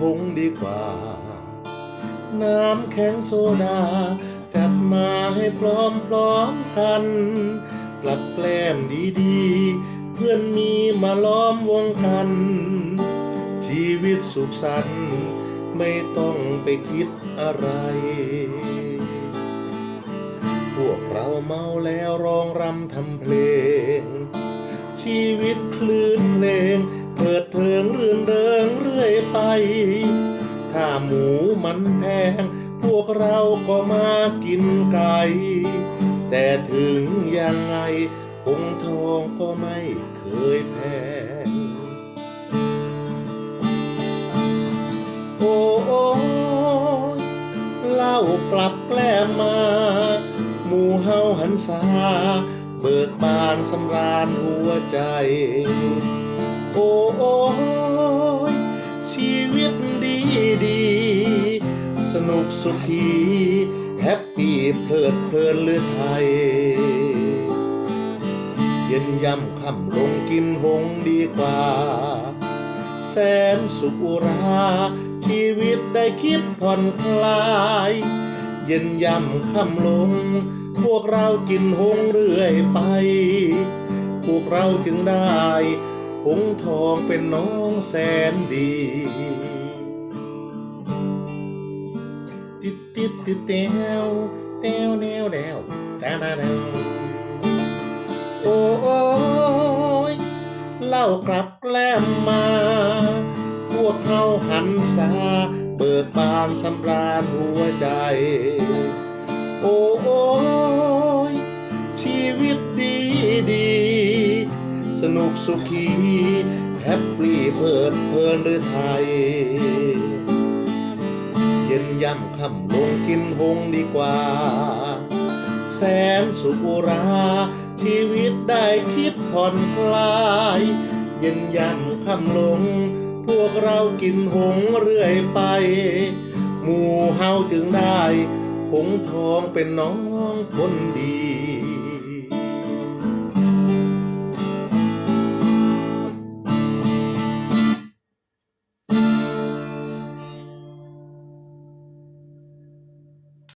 หงดีกว่า น้ำแข็งโซดา จัดมาให้พร้อมพร้อมกัน กลับแกล้มดีๆ เพื่อนมีมาล้อมวงกัน ชีวิตสุขสันต์ไม่ต้องไปคิดอะไร พวกเราเมาแล้วร้องรำทำเพลง ชีวิตคลื่นเพลง เถิดเทิงเรื่นเริงเรื่อยไป ถ้าหมูมันแพง พวกเราก็มากินไก่แต่ถึงยังไงหงทองก็ไม่เคยแพงโอ้ยเล่ากลับแกล้มมา หมู่เฮาหันษาเบิกบานสำราญหัวใจ โอ้ยชีวิตดีดี สนุกสุขี แฮปปี้เพลิดเพลินหรือไทย เย็นย่ำค่ำลงกินหงดีกว่า แสนสุขุรา ชีวิตได้คิดผ่อนคลาย เย็นย่ำค่ำลง พวกเรากินหงเรื่อยไป พวกเราจึงได้ หงทองเป็นน้องแสนดีติดติดติดแตวแตวแนวแนวแตวแนวแนวโอ้ยเล่ากลับแกล้มมา พวกเขาหันษาเบิกบานสำราญหัวใจ โอ้ยชีวิตดีดี สนุกสุขี ดเพลินหรือไทย เย็นย่ำค่ำลงกินหงดีกว่า แสนสุขุรา ชีวิตได้คิดผ่อนคลาย เย็นย่ำค่ำลง พวกเรากินหงเรื่อยไป หมู่เฮาจึงได้หงทองเป็นน้องคนดี